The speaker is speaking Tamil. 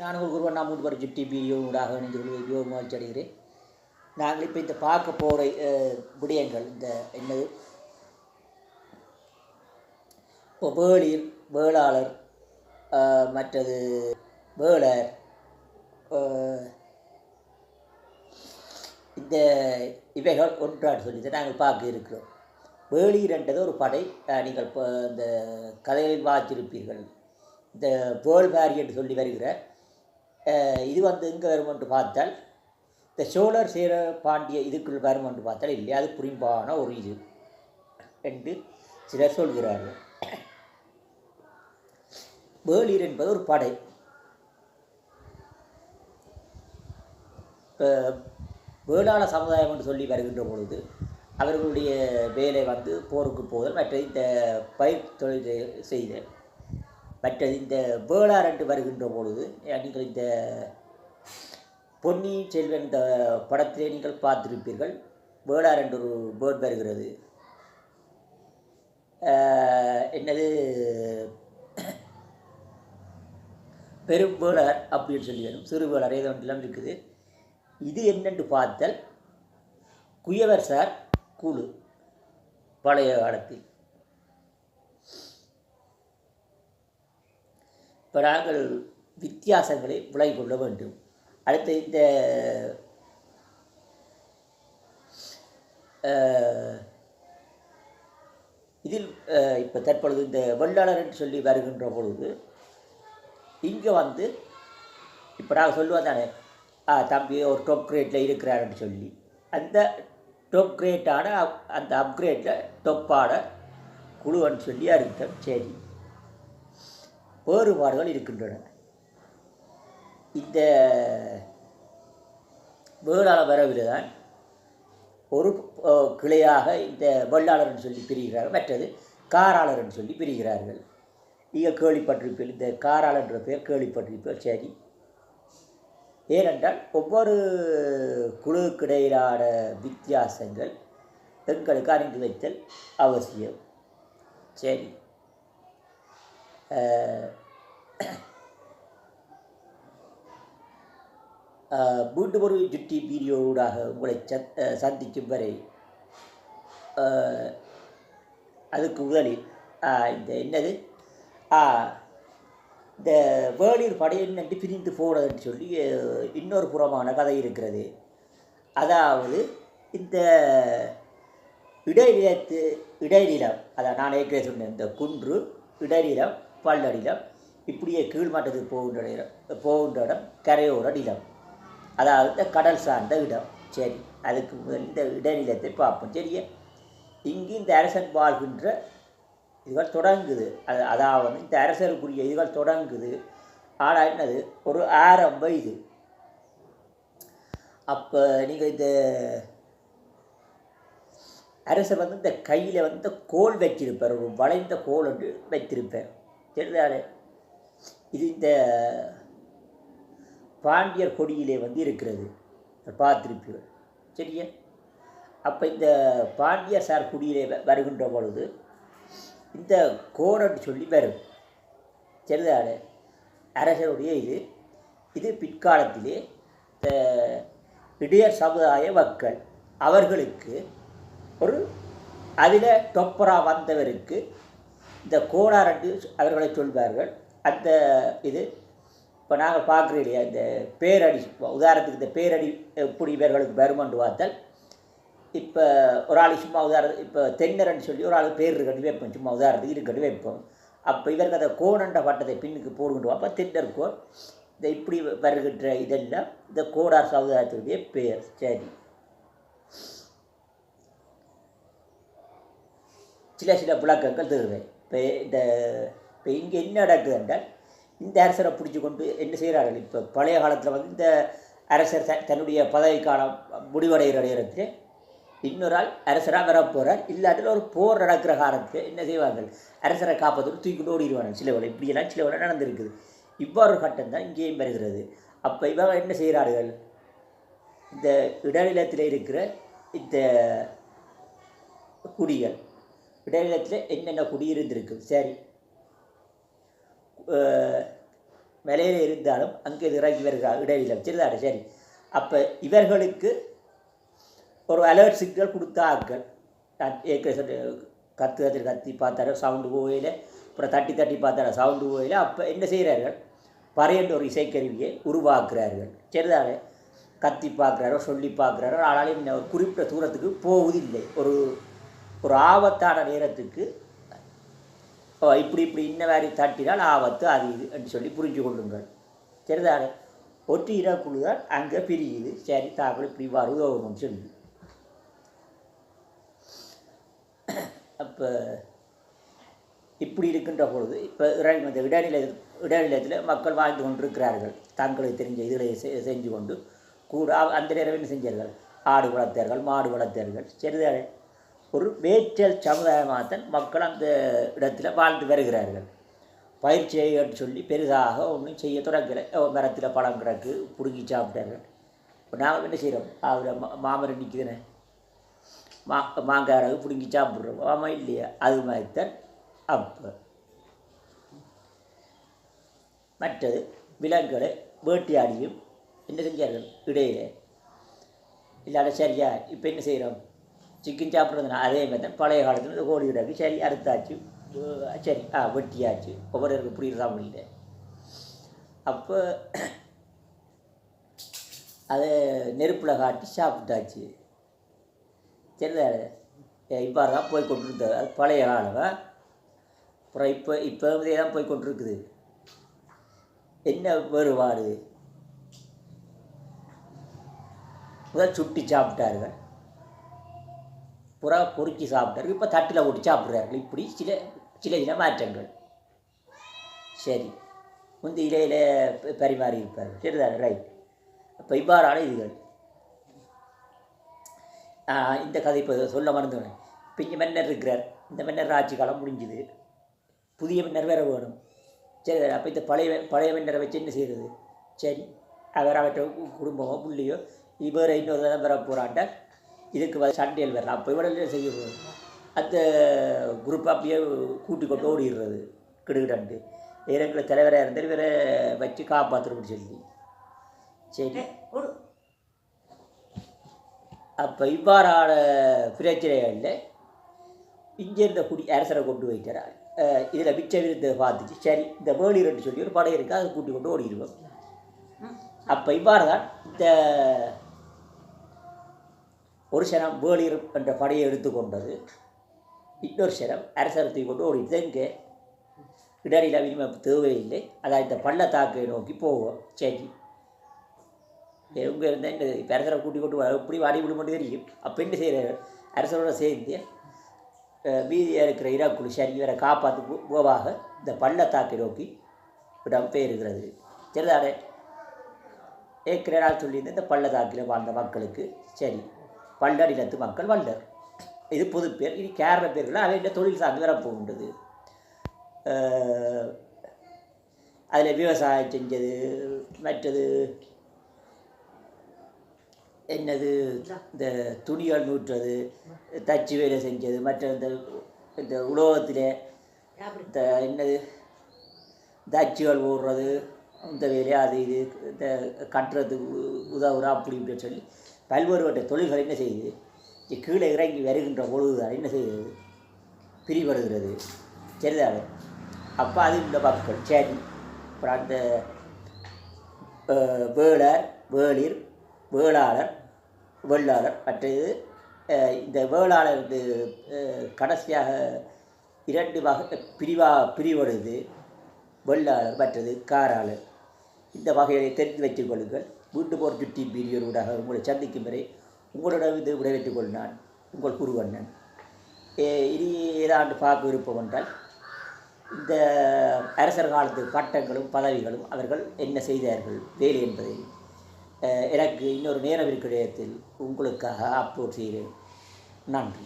நான் உங்கள் குருவன் நான் மூன்று வரை ஜிப்டி வீடியோடாக இணைந்து கொள்வது மிகவும் மகிழ்ச்சி அடைகிறேன் நாங்கள் இப்போ இந்த பார்க்க போகிற விடயங்கள் இந்த என்னது? இப்போ வேளிர் வேளாளர் மற்றது வேளர் இந்த இவைகள் ஒன்றாடு சொல்லி நாங்கள் பார்க்க இருக்கிறோம். வேளிரன்றது ஒரு படை. நீங்கள் இப்போ இந்த கதையில் வாச்சிருப்பீர்கள் இந்த வேள்வாரி என்று சொல்லி வருகிற இது வந்து எங்கே வரும் என்று பார்த்தால் இந்த சோழர் சேர பாண்டிய இதுக்குள் வரும் என்று பார்த்தால் இல்லை அது புரிம்பான ஒரு இது என்று சிலர் சொல்கிறார்கள். வேளிர் என்பது ஒரு படை. இப்போ வேளாள சமுதாயம் என்று சொல்லி வருகின்ற பொழுது அவர்களுடைய வேலை வந்து போருக்கு போதல் மற்ற இந்த பயிர் தொழில் செய்- செய்தல். மற்றது இந்த வேளார் என்று வருகின்ற பொழுது நீங்கள் இந்த பொன்னியின் செல்வன் இந்த படத்திலே நீங்கள் பார்த்திருப்பீர்கள். வேளார் என்று ஒரு பேர்ட் வருகிறது. என்னது? பெரும் வேளார் அப்படின்னு சொல்லி வரும். சிறு வேளார் ஏதோ ஒன்றெல்லாம் இருக்குது. இது என்னென்று பார்த்தல் குயவர் சார் குழு பழைய காலத்தில் இப்போ நாங்கள் வித்தியாசங்களை விளை கொள்ள வேண்டும். அடுத்து இந்த இதில் இப்போ தற்பொழுது இந்த வெள்ளாளர் என்று சொல்லி வருகின்ற பொழுது இங்கே வந்து இப்போ நான் சொல்லுவேன் தானே ஆ தம்பி ஒரு டாப் கிரேட்டில் இருக்கிறாருன்னு சொல்லி அந்த டாப் கிரேட்டான அந்த அப்கிரேட்டில் டொப்பான குழுவன்னு சொல்லி அறிவித்தோம். சரி. வேறுபாடுகள் இருக்கின்றன. இந்த வேளாள வரவில் தான் ஒரு கிளையாக இந்த வெள்ளாளர்னு சொல்லி பிரிகிறார்கள் மற்றது காராளர்னு சொல்லி பிரிகிறார்கள். நீங்கள் கேள்விப்பட்டிருப்பீர்கள் இந்த காராளன்ற பேர் கேள்விப்பட்டிருப்பீர்கள் சரி. ஏனென்றால் ஒவ்வொரு குழுக்கிடையிலான வித்தியாசங்கள் எங்களுக்கு அறிந்து வைத்தல் அவசியம். சரி. மீண்டும் ஒரு ஜுட்டி வீடியோடாக உங்களை சந் சந்திக்கும் வரை அதுக்கு முதலில் இந்த என்னது? இந்த வேளிர் படையன் என்று பிரிந்து போனதுன்னு சொல்லி இன்னொரு புறமான கதை இருக்கிறது. அதாவது இந்த இடைநிலத்து இடைநிலம் அதான் நான் ஏற்கனவே சொன்னேன் இந்த குன்று இடைநிலம் பல்லடிலம். இப்படியே கீழ்மட்டத்துக்கு போகின்ற இடம் போகின்ற இடம் கரையோர நிலம். அதாவது இந்த கடல் சார்ந்த இடம். சரி அதுக்கு முதல் இந்த இடநிலத்தை பார்ப்போம். சரியா? இங்கு இந்த அரசன் வாழ்கின்ற இதுகள் தொடங்குது. அது அதாவது இந்த அரசருக்குரிய இதுகள் தொடங்குது. ஆனால் என்னது? ஒரு ஆரம்ப இது. அப்போ நீங்கள் இந்த அரசர் வந்து இந்த கையில் வந்து இந்த கோல் வச்சிருப்பார். ஒரு வளைந்த கோல் ஒன்று வைத்திருப்பார் தெரிந்தாலே இது இந்த பாண்டியர் கொடியிலே வந்து இருக்கிறது. பார்த்திருப்பீர்கள். சரியா? அப்போ இந்த பாண்டியர் சார் குடியிலே வ- வருகின்ற பொழுது இந்த கோரன்னு சொல்லி வரும். சரிதானே அரசருடைய இது இது பிற்காலத்திலே இந்த இடையர் சமுதாய மக்கள் அவர்களுக்கு ஒரு அதில் டொப்பரா வந்தவருக்கு இந்த கோடார் என்று அவர்களை சொல்வார்கள். அந்த இது இப்போ நாங்கள் பார்க்குறோம் இல்லையா இந்த பேரடி உதாரணத்துக்கு இந்த பேரடி எப்படி இவர்களுக்கு வருமென்று பார்த்தால் இப்போ ஒரு ஆள் சும்மா உதாரணம் இப்போ தென்னரன்னு சொல்லி ஒரு ஆள் பேர் இருக்கட்டு வைப்போம் சும்மா உதாரணத்துக்கு இருக்கட்டு வைப்போம். அப்போ இவருக்கு அந்த கோணண்ட பட்டத்தை பின்னுக்கு போடுகின்றோம். அப்போ தென்னர் கோர் இந்த இப்படி வருகின்ற இதெல்லாம் இந்த கோடார் சமுதாயத்தினுடைய பேர் சரி. சில சில விளக்கங்கள் தருவேன் இப்போ இந்த இப்போ இங்கே என்ன நடக்குது என்றால் இந்த அரசரை பிடிச்சி கொண்டு என்ன செய்கிறார்கள்? இப்போ பழைய காலத்தில் வந்து இந்த அரசர் த- தன்னுடைய பதவி காலம் முடிவடைகிற நேரத்தில் இன்னொரு ஆள் அரசராக வரப்போகிறார் இல்லாட்டில் ஒரு போர் நடக்கிற காலத்தில் என்ன செய்வார்கள்? அரசரை காப்பதோடு தூக்கிட்டு ஓடிடுவாங்க சில வேலை இப்படியெல்லாம் சில வேலை நடந்திருக்குது. இவ்வாறு கட்டம் தான் இங்கேயும் வருகிறது. அப்போ இவங்க என்ன செய்கிறார்கள்? இந்த இடைநிலத்தில் இருக்கிற இந்த குடிகள் இடைநிலத்தில் என்னென்ன குடியிருந்திருக்கு சரி. மலையில் விலையில் இருந்தாலும் அங்கே இறங்கி வருகிறார் இடையில சரிதானே சரி. அப்போ இவர்களுக்கு ஒரு அலர்ட் சிக்னல் கொடுத்த ஆட்கள் நான் ஏற்கனவே கத்து கத்து கத்தி பார்த்தாரு சவுண்டு போகையில் அப்புறம் தட்டி தட்டி பார்த்தாரு சவுண்டு போகையில். அப்போ என்ன செய்கிறார்கள்? பறையன்ற ஒரு இசைக்கருவியை உருவாக்குறார்கள் சரிதானே கத்தி பார்க்குறாரோ சொல்லி பார்க்குறாரோ ஆனாலும் இன்னும் ஒரு குறிப்பிட்ட தூரத்துக்கு போவதில்லை. ஒரு ஒரு ஆபத்தான நேரத்துக்கு ஓ இப்படி இப்படி இன்ன மாதிரி தட்டினால் ஆபத்து அது இது என்று சொல்லி புரிஞ்சு கொள்ளுங்கள். சரிதானே? ஒற்றி இனக்குழு தான் அங்கே பிரியுது. சரி தாங்கள் இப்படி வர உதவணும்னு சொல்லி. அப்போ இப்படி இருக்கின்ற பொழுது இப்போ இந்த இடைநிலை இடைநிலையத்தில் மக்கள் வாழ்ந்து கொண்டிருக்கிறார்கள். தங்களுக்கு தெரிஞ்ச இதில் செ- செஞ்சு கொண்டு கூட அந்த நேரம் என்ன செஞ்சார்கள்? ஆடு வளர்த்தார்கள் மாடு வளர்த்தார்கள். சரிதானே? ஒரு வேற்றல் சமுதாயமாகத்தான் மக்கள் அந்த இடத்துல வாழ்ந்து வருகிறார்கள். பயிற்சியை சொல்லி பெரிதாக ஒன்றும் செய்ய தொடங்கலை. மரத்தில் பழம் கிடக்கு பிடுங்கி சாப்பிட்டார்கள். இப்போ நாங்கள் என்ன செய்கிறோம் அவர் மா மாமரம் நிற்குதுன்னு மா மாங்காய் பிடுங்கி சாப்பிட்றோம். ஆமாம் இல்லையா? அது மாதிரி தான் அப்போ. மற்றது விலங்குகளை வேட்டையாடியும் என்ன செஞ்சார்கள்? இடையில. இல்லாத சரியா இப்போ என்ன செய்கிறோம் சிக்கன் சாப்பிட்றதுனா அதே மாதிரி தான். பழைய காலத்தில் இந்த கோழி கிடக்கு சரி அறுத்தாச்சு சரி ஆ வெட்டியாச்சு. ஒவ்வொருவருக்கு புரியுறதா முடியல அப்போ அதை நெருப்பில் காட்டி சாப்பிட்டாச்சு. சரிதானே இவ்வாறு தான் போய் கொண்டிருந்தது. அது பழைய காலம்? அப்புறம் இப்போ இப்போ இதே தான் போய் கொண்டிருக்குது. என்ன வேறுபாடு? முதல் சுட்டி சாப்பிட்டார்கள். புறா பொறுக்கி சாப்பிட்டாரு இப்போ தட்டில் போட்டு சாப்பிட்றாரு இப்படி சில சில சில மாற்றங்கள். சரி. முந்தி இலையில் பரிமாறி இருப்பார் சரிதானே? ரைட் அப்போ இவ்வாறான இதுகள். இந்த கதை இப்போ சொல்ல மறந்துவினேன் இப்போ இங்கே மன்னர் இருக்கிறார். இந்த மன்னர் ஆட்சி காலம் முடிஞ்சுது. புதிய மன்னர் வேற வேணும். சரி அப்போ இந்த பழைய பழைய மன்னரை வச்சு என்ன செய்கிறது சரி. அவர் அவற்ற குடும்பமோ புள்ளியோ இவர் இன்னொரு தான் வர போகிறாண்ட இதுக்கு வந்து சண்டையில் வரலாம் அப்போ இவட செய்ய அந்த குரூப் அப்படியே கூட்டி கொண்டு ஓடிடுறது. கிடுகிடண்டு. இவங்களை தலைவராக இருந்தால் இவரை வச்சு காப்பாற்றணும்னு சொல்லி. சரி. அப்போ இவ்வாறான பிரச்சனைகளில் இங்கே இருந்த குடி அரசரை கொண்டு வைக்கிறார் இதில் மிச்ச விருந்தை பார்த்துச்சு. சரி இந்த வேளிரன்னு சொல்லி ஒரு படை இருக்குது அதை கூட்டி கொண்டு ஓடிடுவோம் அப்போ இவ்வாறு தான் இந்த ஒரு சனம் வேளிர் என்ற படையை எடுத்துக்கொண்டது இன்னொரு சனம் அரசரை தூக்கி கொண்டு ஓடிடுது இங்கே இடரில் வினிமை தேவையில்லை. அதாவது இந்த பள்ளத்தாக்கை நோக்கி போவோம் சரி. இவங்க இருந்தால் இந்த இப்போ அரசரை கூட்டி கொண்டு எப்படி வாடி விடுமென்று தெரியும். அப்போ என்ன செய்கிற அரசரோட சேர்ந்து மீதியாக இருக்கிற இராக்குழு சரி இவரை காப்பாற்று போவாக. இந்த பள்ளத்தாக்கை நோக்கி இடம் பெயர்கிறது சரிதானே? ஏற்கனவே நான் சொல்லியிருந்தேன் இந்த பள்ளத்தாக்கில் வாழ்ந்த மக்களுக்கு. சரி. பல்லடிலத்து மக்கள் வல்லர். இது பொது பேர் இது கேரள பேர்கள் அவை இந்த தொழில் சார்ந்து வரப்போகின்றது. அதில் விவசாயம் செஞ்சது மற்றது என்னது இந்த துணிகள் நூற்றுறது தச்சு வேலை செஞ்சது மற்ற இந்த இந்த உலோகத்தில் இந்த என்னது தச்சுகள் ஓடுறது இந்த வேலையை அது இது இந்த கட்டுறதுக்கு உதவுற அப்படி இப்படின்னு சொல்லி பல்வேறுபட்ட தொழில்கள் என்ன செய்யுது கீழே இறங்கி வருகின்ற பொழுது என்ன செய்யுது பிரிபடுகிறது. சரிதானே அப்போ அது இந்த மக்கள் சரி. அப்புறம் அந்த வேளர் வேளிர் வேளாளர் வெள்ளாளர் மற்றது இந்த வேளாளர் இது கடைசியாக இரண்டு வகை பிரிவா பிரிவடுது வெள்ளாளர் மற்றது காராளர். இந்த வகையை தெரிந்து வைத்துக் கொள்ளுங்கள். மீண்டும் ஒரு சுற்றி பீரியரோடாக உங்களை சந்திக்கும் வரை உங்களிடம் இது விடைபெற்றுக் கொள் உங்கள் குருவண்ணன் இனி ஏதாண்டு பார்க்க விருப்பம் என்றால் இந்த அரசர் காலத்து பட்டங்களும் பதவிகளும் அவர்கள் என்ன செய்தார்கள்? வேலை என்பதை எனக்கு இன்னொரு நேரம் இருக்கிற இடத்தில் உங்களுக்காக அப்லோட் செய்கிறேன். நன்றி.